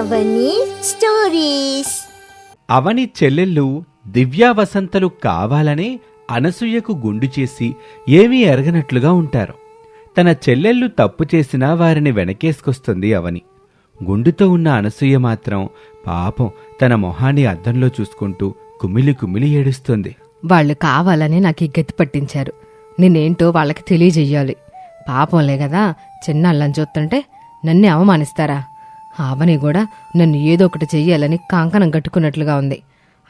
అవని stories. అవని చెల్లెళ్ళు దివ్యా వసంతలు కావాలనే అనసూయకు గుండు చేసి ఏమీ ఎరగనట్లుగా ఉంటారు. తన చెల్లెళ్ళు తప్పు చేసినా వారిని వెనకేసుకొస్తుంది అవని. గుండుతో ఉన్న అనసూయ మాత్రం పాపం తన మొహాన్ని అద్దంలో చూసుకుంటూ కుమిలి కుమిలి ఏడుస్తుంది. వాళ్ళు కావాలని నాకు ఈ గతి పట్టించారు. నేనేంటో వాళ్ళకి తెలియజెయ్యాలి. పాపంలే కదా చిన్న అల్లని చూస్తుంటే నన్ను అవమానిస్తారా? అవని కూడా నన్ను ఏదో ఒకటి చెయ్యాలని కాంకణం కట్టుకున్నట్లుగా ఉంది.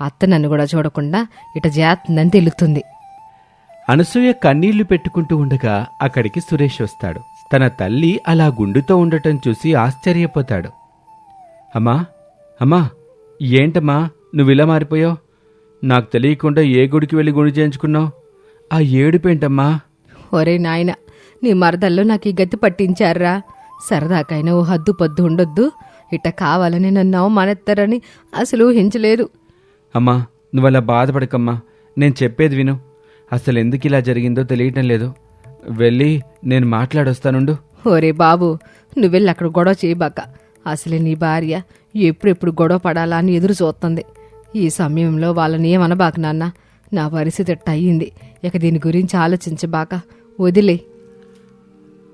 అత్త నన్ను కూడా చూడకుండా ఇట జాతుందని తెలుస్తుంది అనసూయ కన్నీళ్ళు పెట్టుకుంటూ ఉండగా అక్కడికి సురేష్ వస్తాడు. తన తల్లి అలా గుండుతో ఉండటం చూసి ఆశ్చర్యపోతాడు. అమ్మా అమ్మా ఏంటమ్మా నువ్విలా మారిపోయావు? నాకు తెలియకుండా ఏ గుడికి వెళ్ళి గుడి చేయించుకున్నావు? ఆ ఏడుపేంటమ్మా ఒరే నాయన నీ మరదల్లో నాకు ఈ గతి పట్టించారా? సరదాకైనా ఓ హద్దు పొద్దు ఉండొద్దు. ఇట్ట కావాలని నన్ను అవమానెత్తారని అసలు ఊహించలేదు. అమ్మా నువ్వలా బాధపడకమ్మా. నేను చెప్పేది విను. అసలు ఎందుకు ఇలా జరిగిందో తెలియటం లేదు. వెళ్ళి నేను మాట్లాడొస్తానుండు. ఓరే బాబు నువ్వెళ్ళి అక్కడ గొడవ చేయబాక. అసలే నీ భార్య ఎప్పుడెప్పుడు గొడవ పడాలా అని ఎదురు చూస్తుంది. ఈ సమయంలో వాళ్ళని ఏమనబాక నాన్న? నా పరిస్థితి అయ్యింది ఇక దీని గురించి ఆలోచించబాక. వదిలే.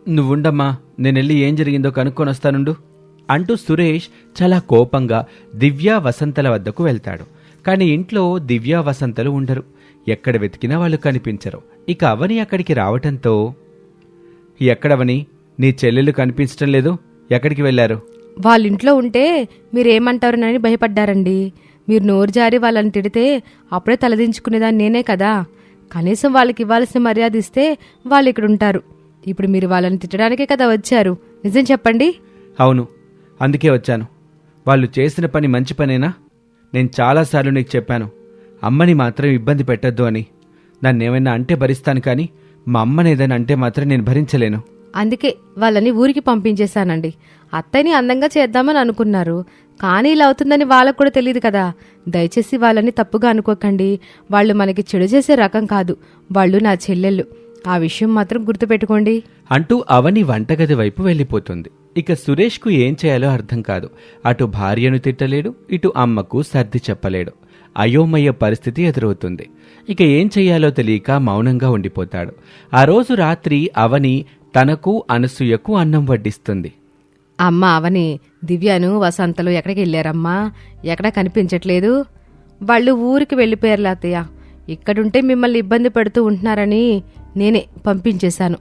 నువ్వుండమ్మా నేనెళ్ళి ఏం జరిగిందో కనుక్కొని వస్తానుండు. అంటూ సురేష్ చాలా కోపంగా దివ్యా వసంతల వద్దకు వెళ్తాడు. కానీ ఇంట్లో దివ్యా వసంతలు ఉండరు. ఎక్కడ వెతికినా వాళ్ళు కనిపించరు. ఇక అవని అక్కడికి రావటంతో ఎక్కడవని? నీ చెల్లెలు కనిపించటం లేదు. ఎక్కడికి వెళ్ళారు? వాళ్ళ ఇంట్లో ఉంటే మీరేమంటారునని భయపడ్డారండి. మీరు నోరు జారి వాళ్ళని తిడితే అప్పుడే తలదించుకునేదాన్ని నేనే కదా. కనీసం వాళ్ళకి ఇవ్వాల్సిన మర్యాద ఇస్తే వాళ్ళు ఇక్కడ ఉంటారు ఇప్పుడు మీరు వాళ్ళని తిట్టడానికే కదా వచ్చారు. నిజం చెప్పండి. అవును. అందుకే వచ్చాను. వాళ్ళు చేసిన పని మంచి పనేనా? నేను చాలాసార్లు నీకు చెప్పాను. అమ్మని మాత్రం ఇబ్బంది పెట్టద్దు అని. నన్నేమైనా అంటే భరిస్తాను కానీ మా అమ్మనేదైనా అంటే మాత్రం నేను భరించలేను. అందుకే వాళ్ళని ఊరికి పంపించేశానండి. అత్తయ్యని అందంగా చేద్దామని అనుకున్నారు. కానీ ఇలా అవుతుందని వాళ్ళకు కూడా తెలియదు కదా. దయచేసి వాళ్ళని తప్పుగా అనుకోకండి. వాళ్ళు మనకి చెడు చేసే రకం కాదు. వాళ్ళు నా చెల్లెళ్ళు. ఆ విషయం మాత్రం గుర్తుపెట్టుకోండి. అంటూ అవని వంటగది వైపు వెళ్ళిపోతుంది. ఇక సురేష్కు ఏం చేయాలో అర్థం కాదు. అటు భార్యను తిట్టలేడు ఇటు అమ్మకు సర్ది చెప్పలేడు. అయోమయ పరిస్థితి ఎదురవుతుంది. ఇక ఏం చెయ్యాలో తెలియక మౌనంగా ఉండిపోతాడు. ఆ రోజు రాత్రి అవని తనకు అనసూయకు అన్నం వడ్డిస్తుంది. అమ్మ అవని దివ్యను వసంతలు ఎక్కడికి వెళ్ళారమ్మా? ఎక్కడా కనిపించట్లేదు. వాళ్ళు ఊరికి వెళ్ళిపోయారు అత్తయ్య. ఇక్కడుంటే మిమ్మల్ని ఇబ్బంది పెడుతూ ఉంటున్నారని నేనే పంపించేశాను.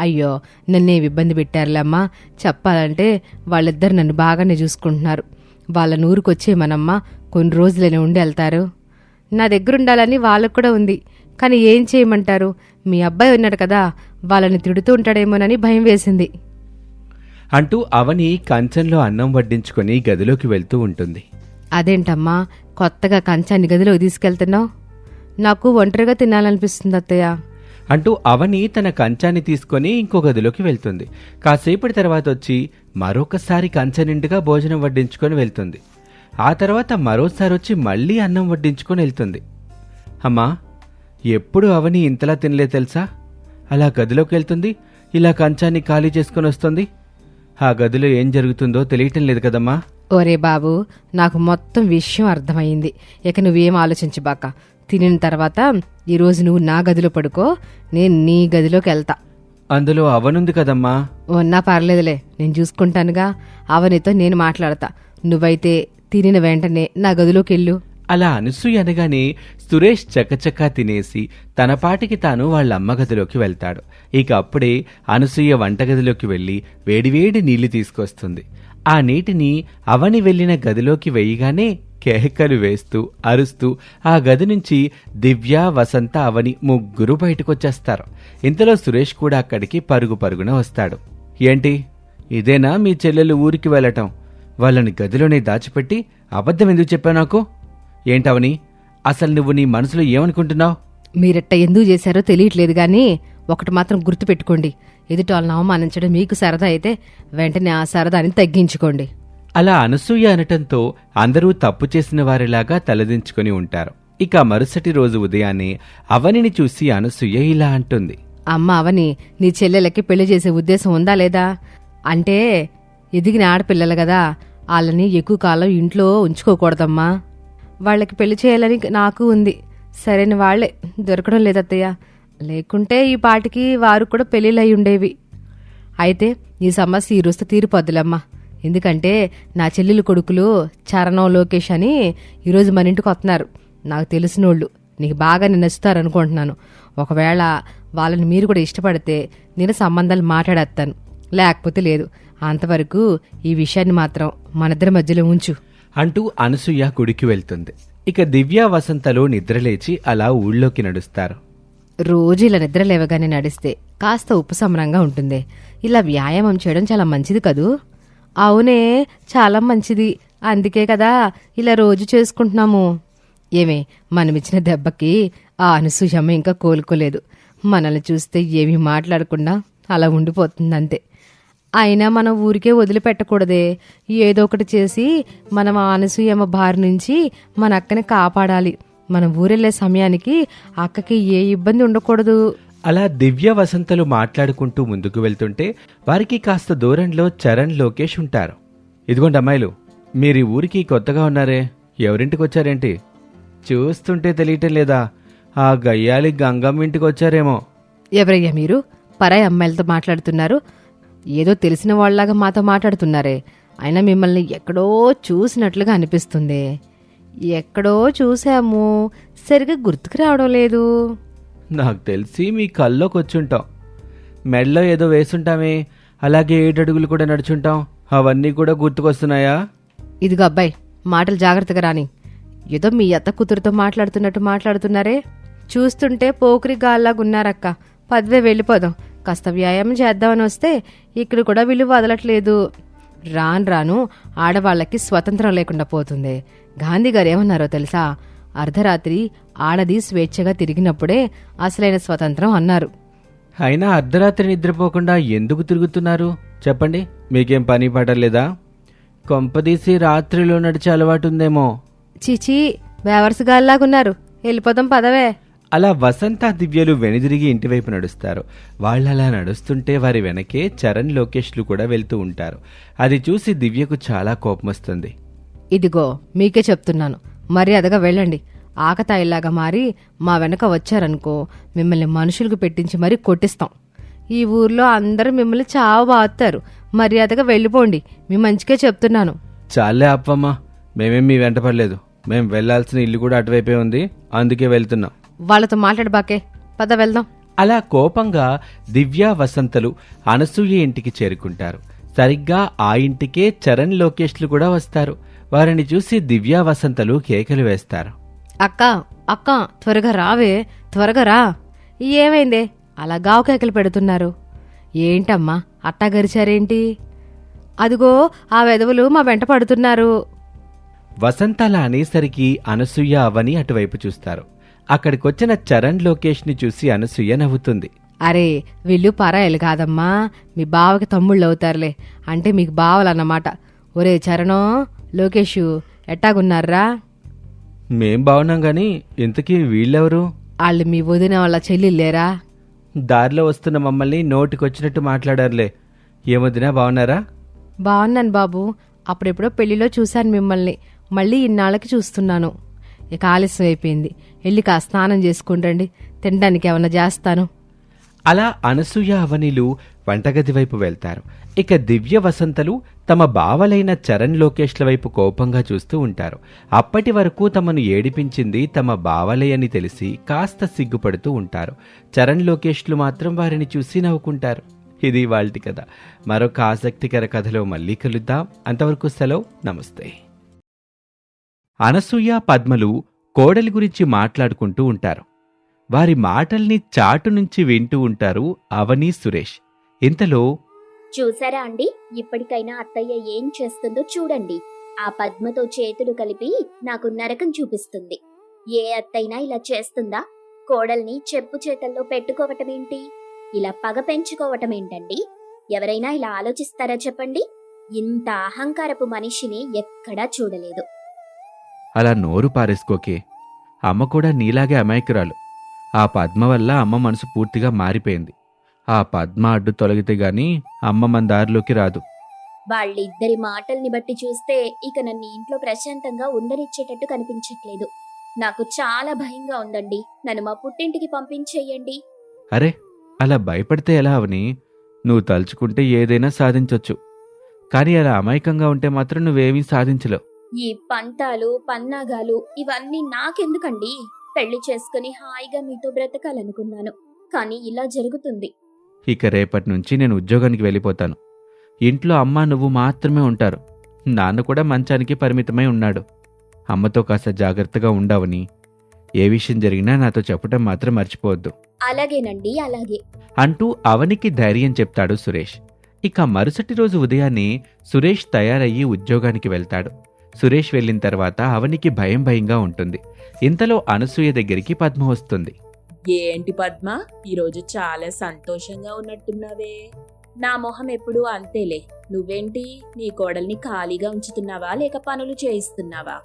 అయ్యో నన్నేం ఇబ్బంది పెట్టారులేమ్మా చెప్పాలంటే వాళ్ళిద్దరు నన్ను బాగానే చూసుకుంటున్నారు. వాళ్ళ నూరుకు వచ్చేయమనమ్మా కొన్ని రోజులనే ఉండి వెళ్తారు. నా దగ్గర ఉండాలని వాళ్ళకు కూడా ఉంది. కానీ ఏం చేయమంటారు? మీ అబ్బాయి ఉన్నాడు కదా వాళ్ళని తిడుతూ ఉంటాడేమోనని భయం వేసింది. అంటూ అవని కంచంలో అన్నం వడ్డించుకొని గదిలోకి వెళ్తూ ఉంటుంది. అదేంటమ్మా కొత్తగా కంచాన్ని గదిలోకి తీసుకెళ్తున్నావు? నాకు ఒంటరిగా తినాలనిపిస్తుంది అత్తయ్య. అంటూ అవని తన కంచాన్ని తీసుకొని ఇంకో గదిలోకి వెళ్తుంది. కాసేపటి తర్వాత వచ్చి మరొకసారి కంచె నిండుగా భోజనం వడ్డించుకొని వెళ్తుంది. ఆ తర్వాత మరోసారి వచ్చి మళ్ళీ అన్నం వడ్డించుకొని వెళ్తుంది. అమ్మా ఎప్పుడు అవని ఇంతలా తినలే తెలుసా? అలా గదిలోకి వెళ్తుంది ఇలా కంచాన్ని ఖాళీ చేసుకొని వస్తుంది. ఆ గదిలో ఏం జరుగుతుందో తెలియటం లేదు కదమ్మా. ఓరే బాబు నాకు మొత్తం విషయం అర్థమైంది ఇక నువ్వేం ఆలోచించబాక. తినిన తర్వాత ఈరోజు నువ్వు నా గదిలో పడుకో నేను నీ గదిలోకి వెళ్తా. అందులో అవనుంది కదమ్మా. ఉన్నా పర్లేదులే నేను చూసుకుంటానుగా. అవనితో నేను మాట్లాడతా. నువ్వైతే తినిన వెంటనే నా గదిలోకి వెళ్ళు. అలా అనసూయ అనగానే సురేష్ చకచకా తినేసి తన పాటికి తాను వాళ్ళ అమ్మ గదిలోకి వెళ్తాడు. ఇక అప్పుడే అనసూయ వంటగదిలోకి వెళ్ళి వేడివేడి నీళ్ళు తీసుకొస్తుంది. ఆ నీటిని అవని వెళ్ళిన గదిలోకి వెయ్యగానే కేకలు వేస్తూ అరుస్తూ ఆ గది నుంచి దివ్య వసంత అవని ముగ్గురు బయటకొచ్చేస్తారు. ఇంతలో సురేష్ కూడా అక్కడికి పరుగు పరుగున వస్తాడు. ఏంటి? ఇదేనా మీ చెల్లెలు ఊరికి వెళ్ళటం? వాళ్ళని గదిలోనే దాచిపెట్టి అబద్ధం ఎందుకు చెప్పావు నాకు? ఏంటవని అసలు నువ్వు నీ మనసులో ఏమనుకుంటున్నావు? మీరెట్ట ఎందుకు చేశారో తెలియట్లేదు గాని ఒకటి మాత్రం గుర్తుపెట్టుకోండి. ఎదుటి వాళ్ళని అవమానించడం మీకు సరదా అయితే వెంటనే ఆ సరదాని తగ్గించుకోండి. అలా అనసూయ అనటంతో అందరూ తప్పు చేసిన వారిలాగా తలదించుకొని ఉంటారు. ఇక మరుసటి రోజు ఉదయాన్నే అవనిని చూసి అనసూయ ఇలా అంటుంది. అమ్మ అవని నీ చెల్లెలకి పెళ్ళి చేసే ఉద్దేశం ఉందా లేదా? అంటే ఎదిగిన ఆడపిల్లలు కదా వాళ్ళని ఎక్కువ కాలం ఇంట్లో ఉంచుకోకూడదమ్మా. వాళ్ళకి పెళ్ళి చేయాలని నాకు ఉంది. సరైన వాళ్ళే దొరకడం లేదత్తయ్య లేకుంటే ఈ పాటికి వారు కూడా పెళ్ళిళ్ళు ఉండేవి. అయితే ఈ సమస్య ఈ రోజుతో తీరిపోద్దులమ్మా ఎందుకంటే నా చెల్లెలు కొడుకులు చరణం లోకేష్ అని ఈరోజు మన ఇంటికి వస్తున్నారు. నాకు తెలిసినోళ్ళు. నీకు బాగా నచ్చుతారు అనుకుంటున్నాను. ఒకవేళ వాళ్ళని మీరు కూడా ఇష్టపడితే నేను సంబంధాలు మాట్లాడేస్తాను. లేకపోతే లేదు. అంతవరకు ఈ విషయాన్ని మాత్రం మనిద్దరి మధ్యలో ఉంచు. అంటూ అనసూయ గుడికి వెళ్తుంది. ఇక దివ్య వసంతలో నిద్రలేచి అలా ఊళ్ళోకి నడుస్తారు. రోజు ఇలా నిద్ర లేవగానే నడిస్తే కాస్త ఉపశమనంగా ఉంటుంది. ఇలా వ్యాయామం చేయడం చాలా మంచిది కదూ? అవునే చాలా మంచిది. అందుకే కదా ఇలా రోజు చేసుకుంటున్నాము. ఏమే మనమిచ్చిన దెబ్బకి ఆ అనసూయమ్మ ఇంకా కోలుకోలేదు. మనల్ని చూస్తే ఏమీ మాట్లాడకుండా అలా ఉండిపోతుంది అంతే అయినా మనం ఊరికే వదిలిపెట్టకూడదే. ఏదో ఒకటి చేసి మనం ఆ అనసూయమ్మ బారి నుంచి మన అక్కని కాపాడాలి. మనం ఊరెళ్ళే సమయానికి అక్కకి ఏ ఇబ్బంది ఉండకూడదు. అలా దివ్య వసంతలు మాట్లాడుకుంటూ ముందుకు వెళ్తుంటే వారికి కాస్త దూరంలో చరణ్ లోకేష్ ఉంటారు. ఇదిగోండి అమ్మాయిలు మీరు ఊరికి కొత్తగా ఉన్నారే ఎవరింటికి వచ్చారేంటి చూస్తుంటే తెలియటం లేదా? ఆ గయ్యాలి గంగమ్మ ఇంటికి వచ్చారేమో ఎవరయ్యా మీరు? పరాయి అమ్మాయిలతో మాట్లాడుతున్నారు. ఏదో తెలిసిన వాళ్ళలాగా మాతో మాట్లాడుతున్నారే. అయినా మిమ్మల్ని ఎక్కడో చూసినట్లుగా అనిపిస్తుంది. ఎక్కడో చూసాము సరిగ్గా గుర్తుకు రావడం లేదు. నాకు తెలిసి మీ కల్లోకి వచ్చుంటాం మెడలో ఏదో వేసుంటామే అలాగే ఏడడుగులు కూడా నడుచుంటాం. అవన్నీ కూడా గుర్తుకొస్తున్నాయా? ఇదిగో అబ్బాయి మాటలు జాగ్రత్తగా రాని. ఏదో మీ అత్త కూతురుతో మాట్లాడుతున్నట్టు మాట్లాడుతున్నారే? చూస్తుంటే పోకిరి గాల్లాగా ఉన్నారక్క. పదివే వెళ్ళిపోదాం. కాస్త వ్యాయామం చేద్దామని వస్తే ఇక్కడ కూడా వీళ్ళు వదలట్లేదు. రాను రాను ఆడవాళ్ళకి స్వతంత్రం లేకుండా పోతుంది. గాంధీ గారు ఏమన్నారో తెలుసా? అర్ధరాత్రి ఆడది స్వేచ్ఛగా తిరిగినప్పుడే అసలైన స్వతంత్రం అన్నారు. అయినా అర్ధరాత్రి నిద్రపోకుండా ఎందుకు తిరుగుతున్నారు? చెప్పండి మీకేం పని పడలేదా? కొంపదీసి రాత్రిలో నడిచే అలవాటు ఉందేమో చీచీ వేవర్స్ గాల్లాగున్నారు. వెళ్ళిపోదాం పదవే. అలా వసంత దివ్యలు వెనుదిరిగి ఇంటివైపు నడుస్తారు. వాళ్ళలా నడుస్తుంటే వారి వెనకే చరణ్ లోకేష్లు కూడా వెళ్తూ ఉంటారు. అది చూసి దివ్యకు చాలా కోపం వస్తుంది ఇదిగో మీకే చెప్తున్నాను. మర్యాదగా వెళ్ళండి. ఆకతాయిలాగా మారి మా వెనక వచ్చారనుకో మిమ్మల్ని మనుషులకు పెట్టించి మరీ కొట్టిస్తాం. ఈ ఊర్లో అందరూ మిమ్మల్ని చావు బాగుతారు మర్యాదగా వెళ్ళిపోండి. మీ మంచికే చెప్తున్నాను. చాలే అప్పమ్మా. మేమేం మీ వెంట పడలేదు. మేం వెళ్ళాల్సిన ఇల్లు కూడా అటువైపే ఉంది. అందుకే వెళ్తున్నాం. వాళ్ళతో మాట్లాడబాకే పద వెళ్దాం. అలా కోపంగా దివ్య వసంతలు అనసూయ ఇంటికి చేరుకుంటారు. సరిగ్గా ఆ ఇంటికే చరణ్ లోకేష్లు కూడా వస్తారు. వారిని చూసి దివ్య వసంతలు కేకలు వేస్తారు. అక్క అక్క త్వరగా రావే త్వరగా రా. ఏమైందే? అలా గావు కేకలు పెడుతున్నారు. ఏంటమ్మా అట్టా గరిచారేంటి అదిగో ఆ వెధవులు మా వెంట పడుతున్నారు. వసంతల అనేసరికి అనసూయ అవని అటువైపు చూస్తారు. అక్కడికొచ్చిన చరణ్ లోకేష్ని చూసి అనసూయ నవ్వుతుంది. అరే వీళ్ళు పరాయలు కాదమ్మా. మీ బావకి తమ్ముళ్ళు అవుతారులే అంటే మీకు బావలన్నమాట. ఒరే చరణం లోకేషు ఎట్టాగున్నారా మేం బాగున్నాం గాని ఇంతకీ వీళ్ళెవరు? వాళ్ళు మీ వదిన వాళ్ళ చెల్లిలేరా దారిలో వస్తున్న మమ్మల్ని నోటికొచ్చినట్టు మాట్లాడారులే. ఏమొదినా బాగున్నారా బాగున్నాను బాబు. అప్పుడెప్పుడో పెళ్ళిలో చూశాను మిమ్మల్ని. మళ్ళీ ఇన్నాళ్ళకి చూస్తున్నాను. ఇక ఆలస్యం అయిపోయింది వెళ్ళి కా స్నానం చేసుకుంటండి. తినడానికి ఏమన్నా చేస్తాను. అలా అనసూయ అవనిలు వంటగది వైపు వెళ్తారు. ఇక దివ్య వసంతలు తమ బావలైన చరణ్ లోకేష్ల వైపు కోపంగా చూస్తూ ఉంటారు. అప్పటి వరకు తమను ఏడిపించింది తమ బావలే అని తెలిసి కాస్త సిగ్గుపడుతూ ఉంటారు. చరణ్ లోకేష్లు మాత్రం వారిని చూసి నవ్వుకుంటారు. ఇది వాళ్ళ కథ. మరొక ఆసక్తికర కథలో మళ్ళీ కలుద్దాం. అంతవరకు సెలవు. నమస్తే. అనసూయ పద్మలు కోడలి గురించి మాట్లాడుకుంటూ ఉంటారు. వారి మాటల్ని చాటు నుంచి వింటూ ఉంటారు అవని సురేష్. ఇంతలో చూసారా అండి? ఇప్పటికైనా అత్తయ్య ఏం చేస్తుందో చూడండి. ఆ పద్మతో చేతులు కలిపి నాకు నరకం చూపిస్తుంది. ఏ అత్తైనా ఇలా చేస్తుందా? కోడల్ని చెప్పు చేతల్లో పెట్టుకోవటమేంటి ఇలా పగ పెంచుకోవటం ఏంటండి? ఎవరైనా ఇలా ఆలోచిస్తారా చెప్పండి? ఇంత అహంకారపు మనిషిని ఎక్కడా చూడలేదు. అలా నోరు పారేసుకోకే. అమ్మ కూడా నీలాగే అమాయకురాలు. ఆ పద్మ వల్ల అమ్మ మనసు పూర్తిగా మారిపోయింది. ఆ పద్మ అడ్డు తొలగితే గాని అమ్మ మన దారిలోకి రాదు. వాళ్ళిద్దరి మాటల్ని బట్టి చూస్తే ఇక నన్ను ఇంట్లో ప్రశాంతంగా ఉండనిచ్చేటట్టు కనిపించట్లేదు. నాకు చాలా భయంగా ఉందండి. నన్ను మా పుట్టింటికి పంపించేయండి. అరే అలా భయపడితే ఎలా అవని? నువ్వు తలుచుకుంటే ఏదైనా సాధించొచ్చు. కానీ అలా అమాయకంగా ఉంటే మాత్రం నువ్వేమీ సాధించలేవు. ఈ పంతాలు పన్నాగాలు ఇవన్నీ నాకెందుకండి? పెళ్ళి చేసుకుని హాయిగా మీతో బ్రతకాలనుకున్నాను. కానీ ఇలా జరుగుతుంది. ఇక రేపటి నుంచి నేను ఉద్యోగానికి వెళ్ళిపోతాను. ఇంట్లో అమ్మ నువ్వు మాత్రమే ఉంటారు. నాన్న కూడా మంచానికి పరిమితమై ఉన్నాడు. అమ్మతో కాస్త జాగ్రత్తగా ఉండవని ఏ విషయం జరిగినా నాతో చెప్పటం మాత్రం మర్చిపోవద్దు. అలాగేనండి అలాగే. అంటూ అవనికి ధైర్యం చెప్తాడు సురేష్. ఇక మరుసటి రోజు ఉదయాన్నే సురేష్ తయారయ్యి ఉద్యోగానికి వెళ్తాడు. సురేష్ వెళ్ళిన తర్వాత అవనికి భయం భయంగా ఉంటుంది. ఇంతలో అనసూయ దగ్గరికి పద్మ వస్తుంది. ఏంటి పద్మ? ఈరోజు చాలా సంతోషంగా ఉన్నట్టున్నావే. నా మొహం ఎప్పుడూ అంతేలే. నువ్వేంటి? నీ కోడల్ని ఖాళీగా ఉంచుతున్నావా? లేక పనులు చేయిస్తున్నావా?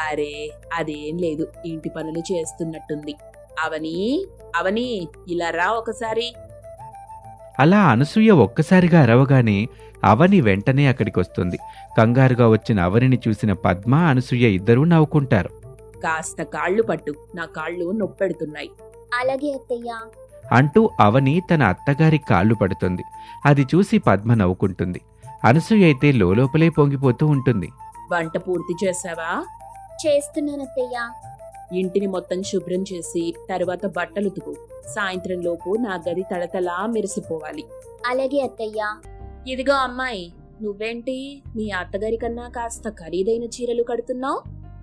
అరే అదేం లేదు. ఇంటి పనులు చేస్తున్నట్టుంది. అవని అవని ఇలా రా ఒకసారి. అలా అనసూయ ఒక్కసారిగా అరవగానే అవని వెంటనే అక్కడికి వస్తుంది కంగారుగా వచ్చిన అవనిని చూసిన పద్మ అనసూయ ఇద్దరూ నవ్వుకుంటారు. కాస్త కాళ్ళు పట్టు నా కాళ్ళు నొప్పెడుతున్నాయి. అలాగే అత్తయ్య. అంటూ అవని తన అత్తగారి కాళ్ళు పడుతుంది. అది చూసి పద్మ నవ్వుకుంటుంది. అనసూయ అయితే లోపలే పొంగిపోతూ ఉంటుంది. వంట పూర్తి చేసావా చేస్తున్నాను అత్తయ్య. ఇంటిని మొత్తం శుభ్రం చేసి తరువాత బట్టలు ఉతుకు సాయంత్రం లోపు నా గది తడతలా మెరిసిపోవాలి. అలాగే అత్తయ్య. ఇదిగో అమ్మాయి నువ్వేంటి? మీ అత్తగారి కన్నా కాస్త ఖరీదైన చీరలు కడుతున్నావు?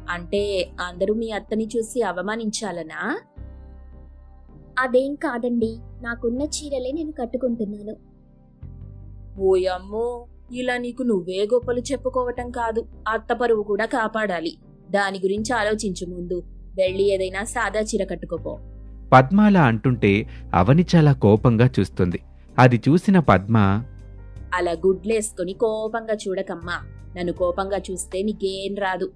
అంటే అందరూ మీ అత్తని చూసి అవమానించాలనా? అదేం కాదండి. నాకున్న చీరలే నేను కట్టుకుంటున్నాను. ఓయమ్మో! ఇలా నీకు నువ్వే గొప్పలు చెప్పుకోవటం కాదు. అత్త పరువు కూడా కాపాడాలి. దాని గురించి ఆలోచించు ముందు. వెళ్ళి ఏదైనా సాదా చీర కట్టుకోపో. పద్మాల అంటుంటే అవని చాలా కోపంగా చూస్తుంది. అది చూసిన పద్మ అలా గుడ్లేసుకొని కోపంగా చూడకమ్మా. నన్ను కోపంగా చూస్తే నీకేం రాదు.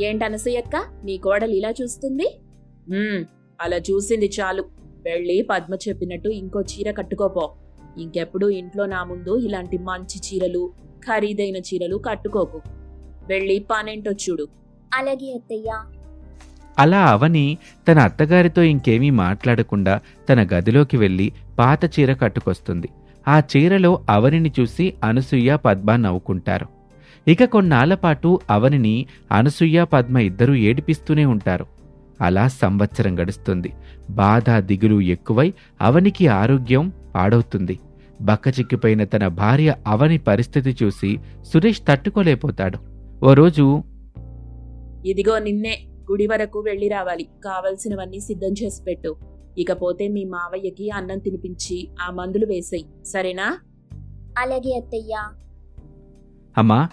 ఏంటనసూయక్క నీ కోడలు ఇలా చూస్తుంది? "ఉమ్, అలా చూసింది చాలు. వెళ్ళి పద్మ చెప్పినట్టు ఇంకో చీర కట్టుకోపో. ఇంకెప్పుడు ఇంట్లో నా ముందు ఇలాంటి మంచి చీరలు ఖరీదైన చీరలు కట్టుకోకు. వెళ్ళి పనేంటో చూడు. అలాగే అత్తయ్య. అలా అవని తన అత్తగారితో ఇంకేమీ మాట్లాడకుండా తన గదిలోకి వెళ్ళి పాత చీర కట్టుకొస్తుంది. ఆ చీరలో అవనిని చూసి అనసూయ పద్మ నవ్వుకుంటారు. ఇక కొన్నాళ్ళపాటు అవనిని అనసూయ పద్మ ఇద్దరూ ఏడిపిస్తూనే ఉంటారు. అలా సంవత్సరం గడుస్తుంది. బాధ దిగులు ఎక్కువై అవనికి ఆరోగ్యం పాడవుతుంది. బక్కచిక్కిపోయిన తన భార్య అవని పరిస్థితి చూసి సురేష్ తట్టుకోలేకపోతాడు. ఓ రోజు ఇదిగో నిన్నే గుడి వరకు వెళ్ళి రావాలి. కావలసినవన్నీ సిద్ధం చేసి పెట్టు. ఇకపోతే మీ మావయ్యకి అన్నం తినిపించి ఆ మందులు వేసేయి. సరేనా? అలాగే అత్తయ్య. అమ్మా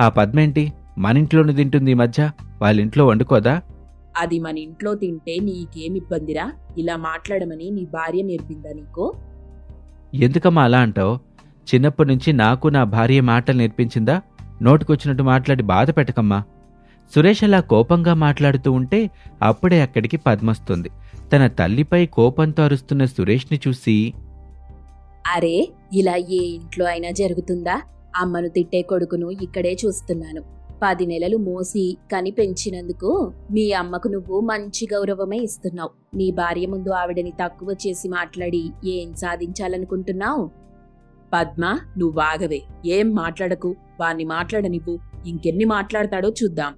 ఆ పద్మేంటి? మన ఇంట్లోనే తింటుంది ఈ మధ్య. వాళ్ళ ఇంట్లో వండుకోదా? అది మన ఇంట్లో తింటే నీకేం ఇబ్బందిరా? ఇలా మాట్లాడమని నీ భార్య నేర్పిందా నీకు? ఎందుకమ్మా అలా అంటావు? చిన్నప్పటి నుంచి నాకు నా భార్య మాటలు నేర్పించిందా? నోటికొచ్చినట్టు మాట్లాడి బాధ పెట్టకమ్మా. సురేష్ అలా కోపంగా మాట్లాడుతూ ఉంటే అప్పుడే అక్కడికి పద్మొస్తుంది. తన తల్లిపై కోపంతో అరుస్తున్న సురేష్ని చూసి అరే ఇలా ఏ ఇంట్లో అయినా జరుగుతుందా? అమ్మను తిట్టే కొడుకును ఇక్కడే చూస్తున్నాను. పది నెలలు మోసి కని పెంచినందుకు మీ అమ్మకు నువ్వు మంచి గౌరవమే ఇస్తున్నావు. నీ భార్య ముందు ఆవిడని తక్కువ చేసి మాట్లాడి ఏం సాధించాలనుకుంటున్నావు? పద్మ నువ్వాగవే ఏం మాట్లాడకు? వాణ్ణి మాట్లాడనివ్వు. ఇంకెన్ని మాట్లాడతాడో చూద్దాం.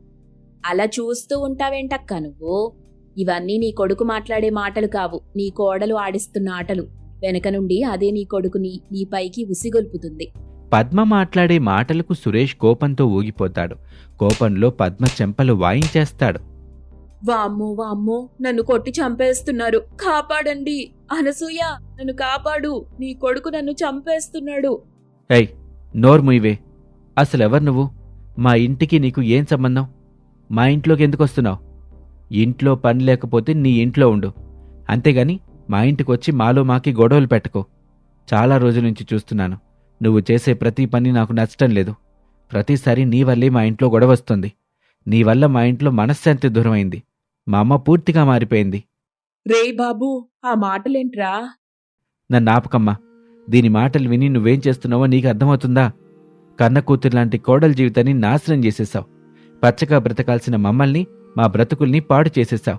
అలా చూస్తూ ఉంటావేంటక్క నువ్వు? ఇవన్నీ నీ కొడుకు మాట్లాడే మాటలు కావు. నీ కోడలు ఆడిస్తున్న ఆటలు. వెనక నుండి అదే నీ కొడుకుని నీ పైకి ఉసిగొల్పుతుంది. పద్మ మాట్లాడే మాటలకు సురేష్ కోపంతో ఊగిపోతాడు. కోపంలో పద్మ చెంపలు వాయించేస్తాడు. వామ్మో వామ్మో నన్ను కొట్టి చంపేస్తున్నారు. కాపాడండి. అనసూయ నన్ను కాపాడు. నీ కొడుకు నన్ను చంపేస్తున్నాడు. ఏయ్ నోర్ముయివే అసలెవరు నువ్వు? మా ఇంటికి నీకు ఏం సంబంధం? మా ఇంట్లోకి ఎందుకు వస్తున్నావు ఇంట్లో పని లేకపోతే నీ ఇంట్లో ఉండు. అంతేగాని మా ఇంటికి వచ్చి మాలో మాకి గొడవలు పెట్టుకో. చాలా రోజుల నుంచి చూస్తున్నాను. నువ్వు చేసే ప్రతి పని నాకు నచ్చటం లేదు. ప్రతిసారి నీ వల్లే మా ఇంట్లో గొడవ వస్తుంది. నీ వల్ల మా ఇంట్లో మనశ్శాంతి దూరమైంది. మా అమ్మ పూర్తిగా మారిపోయింది. రే బాబు ఆ మాటలేంట్రా? నన్ను ఆపకమ్మా దీని మాటలు విని నువ్వేం చేస్తున్నావో నీకు అర్థమవుతుందా? కన్న కూతురు లాంటి కోడల జీవితాన్ని నాశనం చేసేశావు. పచ్చగా బ్రతకాల్సిన మమ్మల్ని మా బ్రతుకుల్ని పాడు చేసేశావు.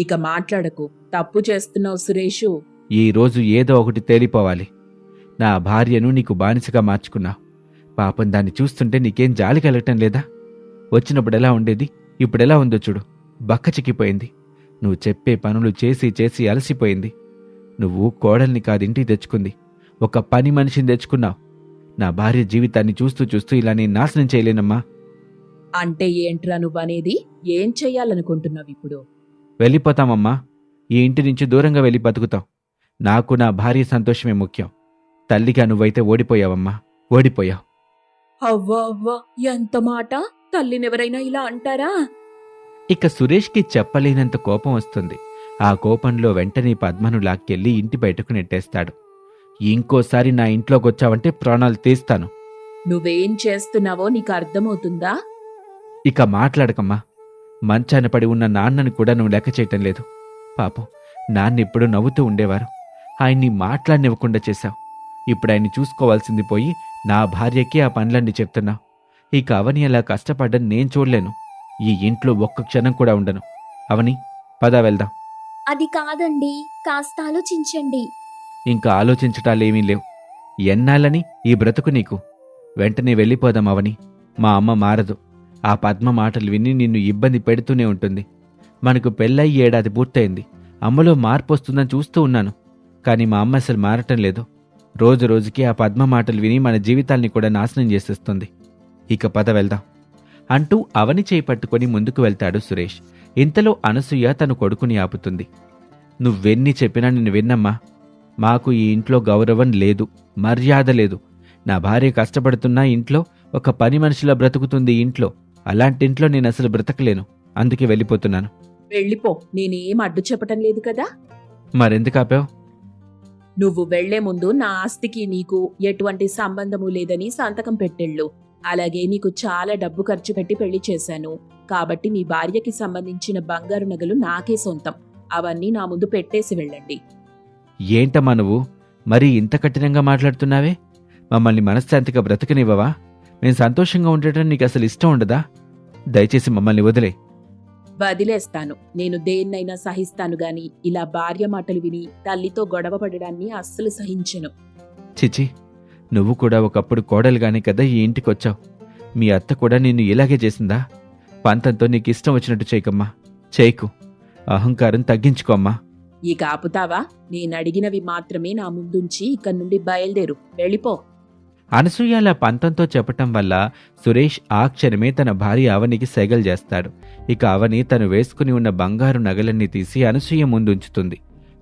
ఇక మాట్లాడకు. తప్పు చేస్తున్నావు సురేషు. ఈ రోజు ఏదో ఒకటి తేలిపోవాలి. నా భార్యను నీకు బానిసగా మార్చుకున్నావు. పాపం దాన్ని చూస్తుంటే నీకేం జాలి కలగటం లేదా? వచ్చినప్పుడు ఎలా ఉండేది? ఇప్పుడెలా ఉందో చూడు. బక్క చిక్కిపోయింది. నువ్వు చెప్పే పనులు చేసి చేసి అలసిపోయింది. నువ్వు కోడల్ని కాదింటికి తెచ్చుకుంది. ఒక పని మనిషిని తెచ్చుకున్నావు. నా భార్య జీవితాన్ని చూస్తూ చూస్తూ ఇలా నేను నాశనం చేయలేనమ్మా. అంటే ఏంట్రా నువ్వనేది? ఏం చెయ్యాలనుకుంటున్నావు ఇప్పుడు? వెళ్ళిపోతామమ్మా. ఈ ఇంటి నుంచి దూరంగా వెళ్ళి బతుకుతాం నాకు నా భార్య సంతోషమే ముఖ్యం. తల్లిగా నువ్వైతే ఓడిపోయావమ్మా. ఓడిపోయావు. అవ్వా అవ్వా ఎంత మాట? తల్లినెవరైనా ఇలా అంటారా? ఇక సురేష్కి చెప్పలేనంత కోపం వస్తుంది. ఆ కోపంలో వెంటనే పద్మను లాక్కెళ్ళి ఇంటి బయటకు నెట్టేస్తాడు. ఇంకోసారి నా ఇంట్లోకి వచ్చావంటే ప్రాణాలు తీస్తాను. నువ్వేం చేస్తున్నావో నీకు అర్థమవుతుందా ఇక మాట్లాడకమ్మా. మంచాన పడి ఉన్న నాన్నని కూడా నువ్వు లెక్క చేయటం లేదు. పాపం నాన్న ఎప్పుడూ నవ్వుతూ ఉండేవారు. ఆయన్ని మాట్లాడనివ్వకుండా చేశావు. ఇప్పుడు ఆయన్ని చూసుకోవాల్సింది పోయి నా భార్యకి ఆ పనులన్నీ చెప్తున్నావు. ఇక అవని అలా కష్టపడ్డం నేను చూడలేను. ఈ ఇంట్లో ఒక్క క్షణం కూడా ఉండను. అవని పద వెళ్దాం. అది కాదండి కాస్త ఆలోచించండి. ఇంకా ఆలోచించటాలేమీ లేవు. ఎన్నాళ్ళని ఈ బ్రతుకు నీకు? వెంటనే వెళ్ళిపోదాం అవని. మా అమ్మ మారదు. ఆ పద్మ మాటలు విని నిన్ను ఇబ్బంది పెడుతూనే ఉంటుంది. మనకు పెళ్ళయి ఏడాది పూర్తయింది. అమ్మలో మార్పు వస్తుందని చూస్తూ ఉన్నాను. కానీ మా అమ్మ అసలు మారటం లేదు. రోజు రోజుకి ఆ పద్మ మాటలు విని మన జీవితాల్ని కూడా నాశనం చేసేస్తుంది. ఇక పద వెళ్దాం. అంటూ అవని చేయి పట్టుకొని ముందుకు వెళ్తాడు సురేష్. ఇంతలో అనసూయ తన కొడుకుని ఆపుతుంది. నువ్వెన్ని చెప్పినా నేను విన్నమ్మా. మాకు ఈ ఇంట్లో గౌరవం లేదు మర్యాద లేదు. నా భార్య కష్టపడుతున్నా ఇంట్లో ఒక పని మనిషిలా బ్రతుకుతుంది ఇంట్లో. అలాంటి ఇంట్లో నేను అసలు బ్రతకలేను. అందుకే వెళ్ళిపోతున్నాను. వెళ్ళిపో. నేనేం అడ్డు చెప్పటం లేదు కదా? మరెందుకు ఆపావు? నువ్వు వెళ్ళే ముందు నా ఆస్తికి నీకు ఎటువంటి సంబంధము లేదని సంతకం పెట్టెళ్ళు. అలాగే నీకు చాలా డబ్బు ఖర్చు పెట్టి పెళ్ళి చేశాను. కాబట్టి మీ భార్యకి సంబంధించిన బంగారు నగలు నాకే సొంతం. అవన్నీ నా ముందు పెట్టేసి వెళ్ళండి. ఏంటమ్మా నువ్వు? మరీ ఇంత కఠినంగా మాట్లాడుతున్నావే? మమ్మల్ని మనశ్శాంతిగా బ్రతకనివ్వవా? మేము సంతోషంగా ఉండటం నీకు అసలు ఇష్టం ఉండదా? దయచేసి మమ్మల్ని వదిలే. వదిలేస్తాను. నేను దేన్నైనా సహిస్తాను గాని ఇలా భార్య మాటలు విని తల్లితో గొడవ పడడాన్ని అస్సలు సహించను. చిచి నువ్వు కూడా ఒకప్పుడు కోడలుగానే కదా ఈ ఇంటికి వచ్చావు మీ అత్త కూడా నిన్ను ఇలాగే చేసిందా? పంతంతో నీకు ఇష్టం వచ్చినట్టు చేయకమ్మా. చేయకు. అహంకారం తగ్గించుకోమ్మా ఇక ఆపుతావా? నేను అడిగినవి మాత్రమే నా ముందుంచి ఇక్కడి నుండి బయలుదేరు. వెళ్ళిపో. అనసూయ అలా పంతంతో చెప్పటం వల్ల సురేష్ ఆ క్షణమే తన భార్య అవనికి సెగలు చేస్తాడు. ఇక అవని తను వేసుకుని ఉన్న బంగారు నగలన్నీ తీసి అనసూయ ముందుంచుతుంది.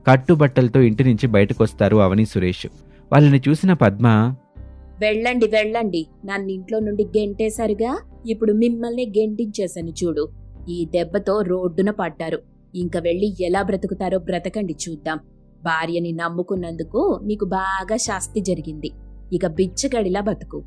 కట్టుబట్టలతో ఇంటి నుంచి బయటకొస్తారు అవని సురేష్. వాళ్ళని చూసిన పద్మ వెళ్ళండి వెళ్ళండి. నన్ను ఇంట్లో నుండి గెంటేశారుగా? ఇప్పుడు మిమ్మల్ని గెంటించేశాను చూడు. ఈ దెబ్బతో రోడ్డున పడ్డారు. ఇంక వెళ్ళి ఎలా బ్రతుకుతారో బ్రతకండి చూద్దాం. భార్యని నమ్ముకున్నందుకు మీకు బాగా శాస్తి జరిగింది. ఇక బిచ్చగడిలా బతుకు.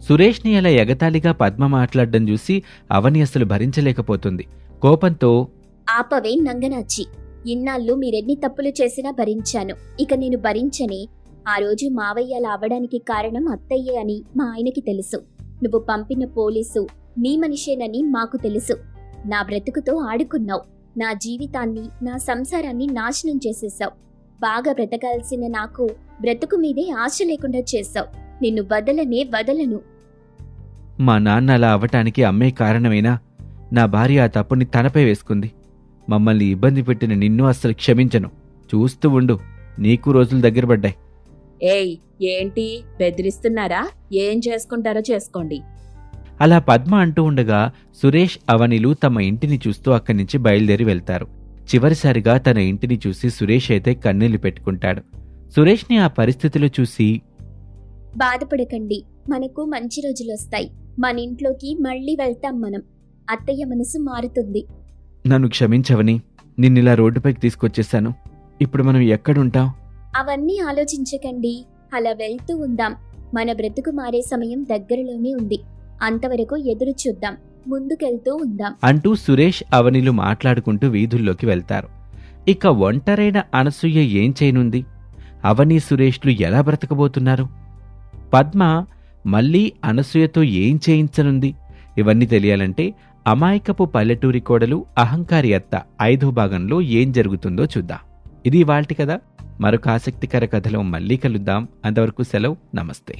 సురేష్ని అలా ఎగతాళిగా పద్మ మాట్లాడడం చూసి అవని అసలు భరించలేకపోతుంది. కోపంతో ఆపవే నంగనాచి. ఇన్నాళ్ళు మీరెన్ని తప్పులు చేసినా భరించాను. ఇక నేను భరించని. ఆ రోజు మావయ్య అలా అవ్వడానికి కారణం అత్తయ్యే అని మా ఆయనకి తెలుసు. నువ్వు పంపిన పోలీసు నీ మనిషేనని మాకు తెలుసు. నా బ్రతుకుతో ఆడుకున్నావు. నా జీవితాన్ని నా సంసారాన్ని నాశనం చేసేశావు బాగా బ్రతకాల్సిన నాకు బ్రతుకు మీదే ఆశ లేకుండా చేశావు. నిన్ను వదలనే వదలను. మా నాన్న అలా అవ్వటానికి అమ్మే కారణమేనా నా భార్య ఆ తప్పుని తనపై వేసుకుంది. మమ్మల్ని ఇబ్బంది పెట్టిన నిన్ను అస్సలు క్షమించను. చూస్తూ ఉండు నీకు రోజులు దగ్గర పడ్డాయి. ఏయ్ ఏంటి? బెదిరిస్తున్నారా? ఏం చేసుకుంటారో చేసుకోండి. అలా పద్మ అంటూ ఉండగా సురేష్ అవనిలు తమ ఇంటిని చూస్తూ అక్కడి నుంచి బయలుదేరి వెళ్తారు. చివరిసారిగా తన ఇంటిని చూసి సురేష్ అయితే కన్నీళ్ళు పెట్టుకుంటాడు. సురేష్ని ఆ పరిస్థితిలో చూసి బాధపడకండి. మనకు మంచి రోజులు వస్తాయి. మన ఇంట్లోకి మళ్ళీ వెళ్తాం మనం. అత్తయ్య మనసు మారుతుంది. నన్ను క్షమించవని నిన్నిలా రోడ్డుపైకి తీసుకొచ్చేశాను. ఇప్పుడు మనం ఎక్కడుంటాం? అవన్నీ ఆలోచించకండి. అలా వెళ్తూ ఉందాం. మన బ్రతుకు మారే సమయం దగ్గరలోనే ఉంది. అంతవరకు ఎదురు చూద్దాం. ముందుకెళ్తూ ఉందాం. అంటూ సురేష్ అవనిలు మాట్లాడుకుంటూ వీధుల్లోకి వెళ్తారు. ఇక ఒంటరైన అనసూయ ఏం చేయనుంది? అవని సురేష్లు ఎలా బ్రతకబోతున్నారు? పద్మ మళ్ళీ అనసూయతో ఏం చేయించనుంది? ఇవన్నీ తెలియాలంటే అమాయకపు పల్లెటూరి కోడలు అహంకారి అత్త ఐదో భాగంలో ఏం జరుగుతుందో చూద్దాం. ఇది వాల్టి కదా మరొక ఆసక్తికర కథలో మళ్ళీ కలుద్దాం. అంతవరకు సెలవు. నమస్తే.